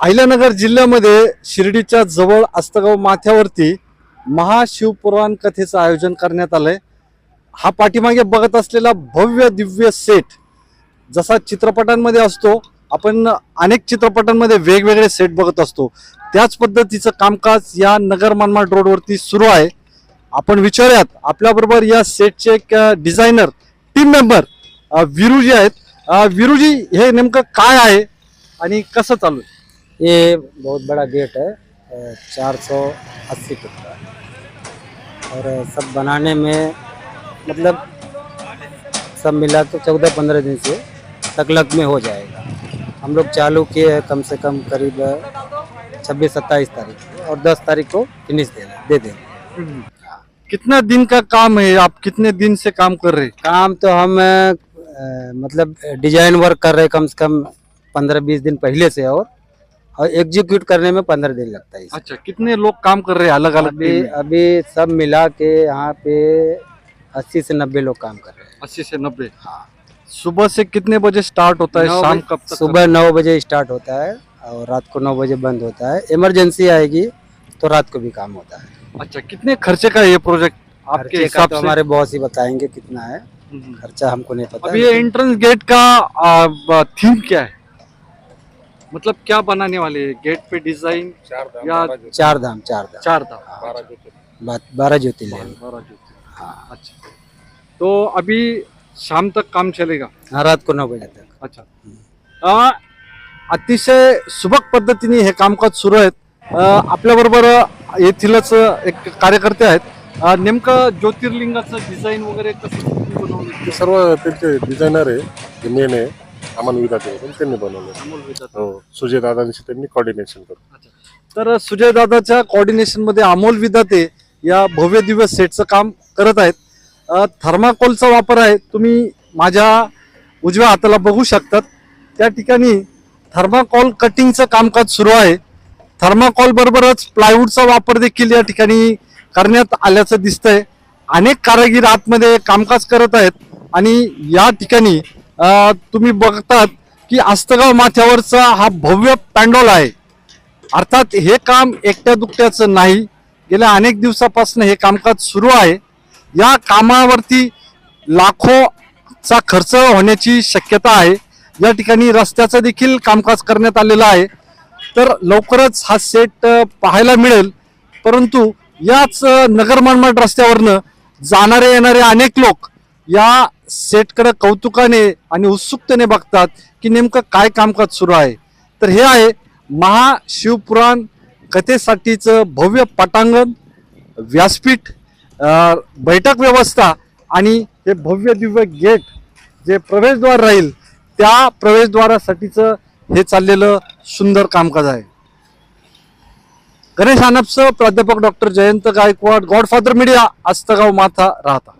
अहिल्यानगर जिल्ह्यामध्ये शिर्डीच्या जवळ आस्तगाव माथ्यावरती महाशिवपुराण कथेचं आयोजन करण्यात आलंय. हा पाठीमागे बघत असलेला भव्य दिव्य सेट जसा चित्रपटांमध्ये असतो आपण अनेक चित्रपटांमध्ये वेगवेगळे सेट बघत असतो. त्याच पद्धतीचं कामकाज या नगर मनमाड रोडवरती सुरू आहे. आपण विचारूयात आपल्याबरोबर या सेटचे एक डिझायनर टीम मेंबर विरूजी आहेत. विरूजी हे नेमकं काय आहे आणि कसं चालू आहे? ये बहुत बड़ा गेट है चार सौ अस्सी फुट का। और सब बनाने में मतलब सब मिला तो चौदह पंद्रह दिन से तकलक में हो जाएगा। हम लोग चालू किए हैं कम से कम करीब छब्बीस सत्ताईस तारीख और दस तारीख को फिनिश दे दे देंगे। कितना दिन का काम है? आप कितने दिन से काम कर रहे काम तो हम मतलब डिज़ाइन वर्क कर रहे हैं कम से कम पंद्रह बीस दिन पहले से और और एग्जीक्यूट करने में पंद्रह दिन लगता है अच्छा कितने लोग काम कर रहे हैं अलग अलग अभी अभी सब मिला के यहाँ पे अस्सी से नब्बे लोग काम कर रहे हैं। अस्सी से नब्बे? हाँ। सुबह से कितने बजे स्टार्ट होता है? शाम कब तक सुबह नौ बजे स्टार्ट होता है और रात को नौ बजे बंद होता है। इमरजेंसी आएगी तो रात को भी काम होता है। अच्छा कितने खर्चे का ये प्रोजेक्ट आपके हिसाब तो से? हमारे बॉस ही बताएँगे कितना है। हम्म। खर्चा हमको नहीं पता। अभी ये एंट्रेंस गेट का थीम क्या है? मतलब क्या बनाने वाले हैं? गेट पे डिजाइन या चार धाम चार धाम। चार बा- बारह ज्योतिर्लिंग। बारह ज्योतिर्लिंग। हाँ। अच्छा। तो अभी शाम तक काम चलेगा? हाँ, रात को नौ बजे तक। अच्छा। अ, अतिशय सुबक पद्धतीने हे कामकाज सुरू आहेत. आपल्या बरोबर येथीलच एक कार्यकर्ते आहेत. अ, नेमकं ज्योतिर्लिंगाचं डिझाईन वगैरे कसं तुम्ही बनवलं? ते सर्व त्यांचे डिझायनर आहे मेन आहे. अमन विधाते पण त्यांनी बनवलं. हो सुजय दादांशी त्यांनी कॉर्डिनेशन करून. तर सुजय दादाच्या कोऑर्डिनेशनमध्ये अमोल विदाते या भव्य दिवस सेटचं काम करत आहेत. थर्माकोलचा वापर आहे. तुम्ही माझ्या उजव्या हाताला बघू शकतात. त्या ठिकाणी थर्माकोल कटिंगचं कामकाज सुरू आहे. थर्माकोल बरोबरच प्लायवूडचा वापर देखील या ठिकाणी करण्यात आल्याचं दिसतंय. अनेक कारागीर आतमध्ये कामकाज करत आहेत आणि या ठिकाणी तुम्ही बघतात की आस्तगाव माथ्यावरचा हा भव्य पॅन्डॉल आहे. अर्थात हे काम एकट्या दुकट्याचं नाही. गेल्या अनेक दिवसापासून हे कामकाज सुरू आहे. या कामावरती लाखोचा खर्च होण्याची शक्यता आहे. या ठिकाणी रस्त्याचं देखील कामकाज करण्यात आलेलं आहे. तर लवकरच हा सेट पाहायला मिळेल. परंतु याच अ, नगर मनमाड रस्त्यावरनं जाणारे येणारे अनेक लोक या सेटकडे कौतुकाने आणि उत्सुकतेने बघतात की नेमकं काय कामकाज सुरू आहे. तर हे आहे महाशिवपुराण कथेसाठीचं भव्य पटांगण व्यासपीठ बैठक व्यवस्था आणि हे भव्य दिव्य गेट जे प्रवेशद्वार राहील त्या प्रवेशद्वारासाठीचं हे चाललेलं सुंदर कामकाज आहे. गणेश आनपसह प्राध्यापक doctor Jayant Gaikwad godfather media Astagaon माथा राहता.